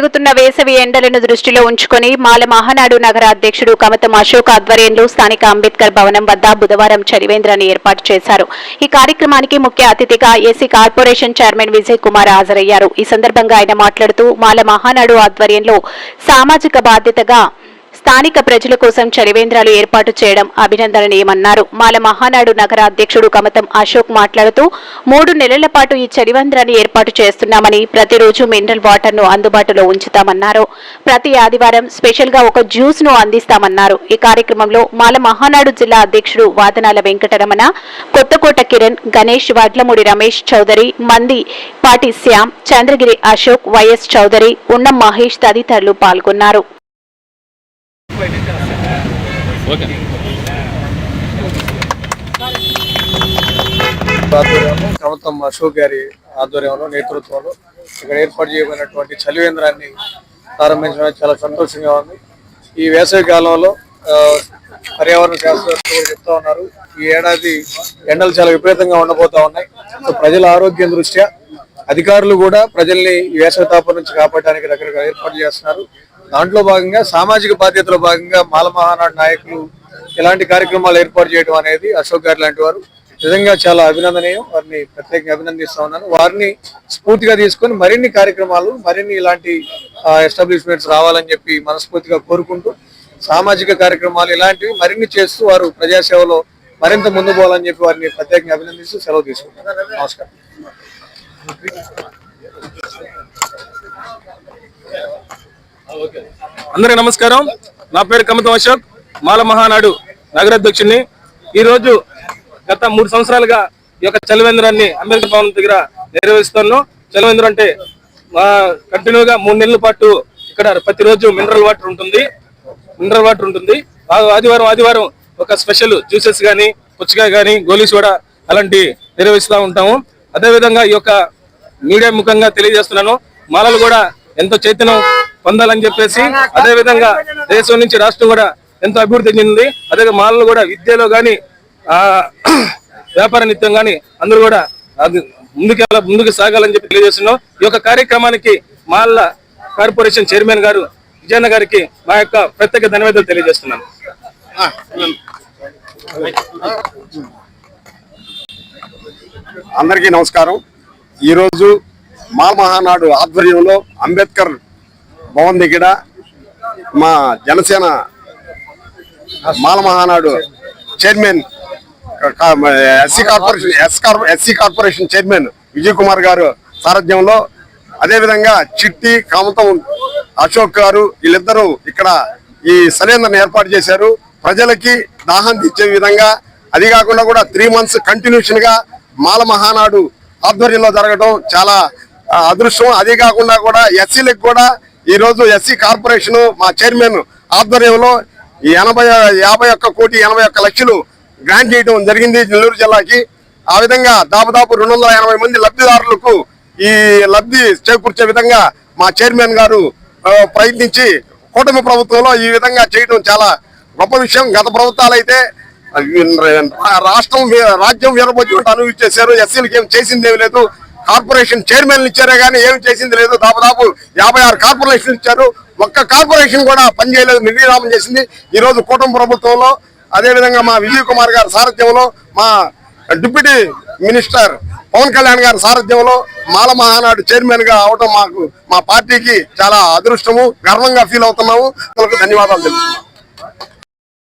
జరుగుతున్న వేసవి ఎండలను దృష్టిలో ఉంచుకొని మాల మహానాడు నగర అధ్యక్షుడు కమతం అశోక్ ఆధ్వర్యంలో స్థానిక అంబేద్కర్ భవనం వద్ద బుధవారం చలివేంద్రాన్ని ఏర్పాటు చేశారు. ఈ కార్యక్రమానికి ముఖ్య అతిథిగా AC corporation chairman Vijay Kumar హాజరయ్యారు. ఈ సందర్భంగా ఆయన మాట్లాడుతూ మాల మహానాడు ఆధ్వర్యంలో సామాజిక బాధ్యతగా స్థానిక ప్రజల కోసం చలివేంద్రాలు ఏర్పాటు చేయడం అభినందనీయమన్నారు. మాల మహానాడు నగర అధ్యక్షుడు కమతం అశోక్ మాట్లాడుతూ మూడు నెలల పాటు ఈ చలివేంద్రాన్ని ఏర్పాటు చేస్తున్నామని ప్రతిరోజు మినరల్ వాటర్ను అందుబాటులో ఉంచుతామన్నారు. ప్రతి ఆదివారం స్పెషల్గా ఒక జ్యూస్ను అందిస్తామన్నారు. ఈ కార్యక్రమంలో మాల మహానాడు జిల్లా అధ్యక్షుడు వాదనాల వెంకటరమణ కొత్తకోట కిరణ్ గణేష్ వడ్లమూడి రమేష్ చౌదరి మంది పాటి శ్యామ్ చంద్రగిరి అశోక్ వైఎస్ చౌదరి ఉన్నం మహేష్ తదితరులు పాల్గొన్నారు. ఓకే ఆధ్వర్యంలో కమతం అశోక్ గారి ఆధ్వర్యంలో నేతృత్వంలో ఇక్కడ ఏర్పాటు చేయబడినటువంటి చలివేంద్రాన్ని ప్రారంభించడం చాలా సంతోషంగా ఉంది. ఈ వేసవి కాలంలో పర్యావరణ శాస్త్రవేత్తలు చెప్తా ఉన్నారు ఈ ఏడాది ఎండలు చాలా విపరీతంగా ఉండబోతా ఉన్నాయి. సో ప్రజల ఆరోగ్యం దృష్ట్యా అధికారులు కూడా ప్రజల్ని వేసవి తాపం నుంచి కాపాడడానికి రకరకాల ఏర్పాట్లు చేస్తున్నారు. దాంట్లో భాగంగా సామాజిక బాధ్యతలో భాగంగా మాల మహానాడు నాయకులు ఇలాంటి కార్యక్రమాలు ఏర్పాటు చేయడం అనేది అశోక్ గారు లాంటి వారు నిజంగా చాలా అభినందనీయం. వారిని ప్రత్యేకంగా అభినందిస్తా ఉన్నాను. వారిని స్ఫూర్తిగా తీసుకొని మరిన్ని కార్యక్రమాలు మరిన్ని ఇలాంటి ఎస్టాబ్లిష్మెంట్స్ రావాలని చెప్పి మనస్ఫూర్తిగా కోరుకుంటూ సామాజిక కార్యక్రమాలు ఇలాంటివి మరిన్ని చేస్తూ వారు ప్రజాసేవలో మరింత ముందు పోవాలని చెప్పి వారిని ప్రత్యేకంగా అభినందిస్తూ సెలవు తీసుకుంటాను నమస్కారం. అందరికీ నమస్కారం. నా పేరు కమతం అశోక్. మాల మహానాడు నగరాధ్యక్షుడిని ఈ రోజు గత మూడు సంవత్సరాలుగా ఈ యొక్క చలవేంద్రాన్ని అంబేద్కర్ భవన్ దగ్గర నిర్వహిస్తున్నాం చలివేంద్రం అంటే కంటిన్యూగా మూడు నెలల పాటు ఇక్కడ ప్రతిరోజు మినరల్ వాటర్ ఉంటుంది. మినరల్ వాటర్ ఉంటుంది. ఆదివారం ఆదివారం ఒక స్పెషల్ జ్యూసెస్ కానీ పుచ్చకాయ కానీ గోలీస్ కూడా అలాంటి నిర్వహిస్తూ ఉంటాము. అదేవిధంగా ఈ యొక్క మీడియా ముఖంగా తెలియజేస్తున్నాను. మాలలు కూడా ఎంతో చైతన్యం పొందాలని చెప్పేసి అదే విధంగా దేశం నుంచి రాష్ట్రం కూడా ఎంతో అభివృద్ధి చెందింది. అదే మాలలు కూడా విద్యలో గాని ఆ వ్యాపార నిత్యం గాని అందరూ కూడా అది ముందుకు ముందుకు సాగాలని చెప్పి తెలియజేస్తున్నాం. ఈ యొక్క కార్యక్రమానికి మాల్ల కార్పొరేషన్ చైర్మన్ గారు విజయన్న గారికి మా యొక్క ప్రత్యేక ధన్యవాదాలు తెలియజేస్తున్నాను. అందరికీ నమస్కారం. ఈరోజు మా మహానాడు ఆధ్వర్యంలో అంబేద్కర్ భవన్ దగ్గర మా Janasena Mala Mahanadu chairman SC corporation S SC corporation chairman Vijay Kumar గారు సారథ్యంలో అదేవిధంగా చిట్టి కామతం అశోక్ గారు వీళ్ళిద్దరూ ఇక్కడ ఈ సరేంద్రని ఏర్పాటు చేశారు. ప్రజలకి దాహం తీర్చే విధంగా అది కాకుండా కూడా త్రీ మంత్స్ కంటిన్యూషన్గా మాల మహానాడు ఆధ్వర్యంలో జరగడం చాలా అదృష్టం అదే కాకుండా కూడా ఎస్సీలకు కూడా ఈ రోజు ఎస్సీ కార్పొరేషన్ మా చైర్మన్ ఆధ్వర్యంలో ఈ ఎనభై యాభై ఒక్క కోటి ఎనభై ఒక్క లక్షలు గ్రాంట్ చేయడం జరిగింది నెల్లూరు జిల్లాకి. ఆ విధంగా దాదాపు రెండు వందల ఎనభై మంది లబ్ధిదారులకు ఈ లబ్ధి చేకూర్చే విధంగా మా చైర్మన్ గారు ప్రయత్నించి కూటమి ప్రభుత్వంలో ఈ విధంగా చేయడం చాలా గొప్ప విషయం. గత ప్రభుత్వాలు అయితే రాష్ట్రం రాజ్యం రాజ్యం అనుభవి చేశారు ఎస్సీలకి ఏం చేసిందేమీ లేదు. కార్పొరేషన్ చైర్మన్ ఇచ్చారే కానీ ఏమి చేసింది లేదు. దాదాపు యాభై ఆరు కార్పొరేషన్ ఇచ్చారు. ఒక్క కార్పొరేషన్ కూడా పనిచేయలేదు నిర్వీరామం చేసింది. ఈ రోజు కూటమి ప్రభుత్వంలో అదే విధంగా మా విజయ్ కుమార్ గారి సారథ్యంలో మా డిప్యూటీ మినిస్టర్ పవన్ కళ్యాణ్ గారి సారథ్యంలో మాల మహానాడు చైర్మన్గా అవడం మాకు మా పార్టీకి చాలా అదృష్టము గర్వంగా ఫీల్ అవుతున్నాము. ధన్యవాదాలు తెలుపుతున్నాము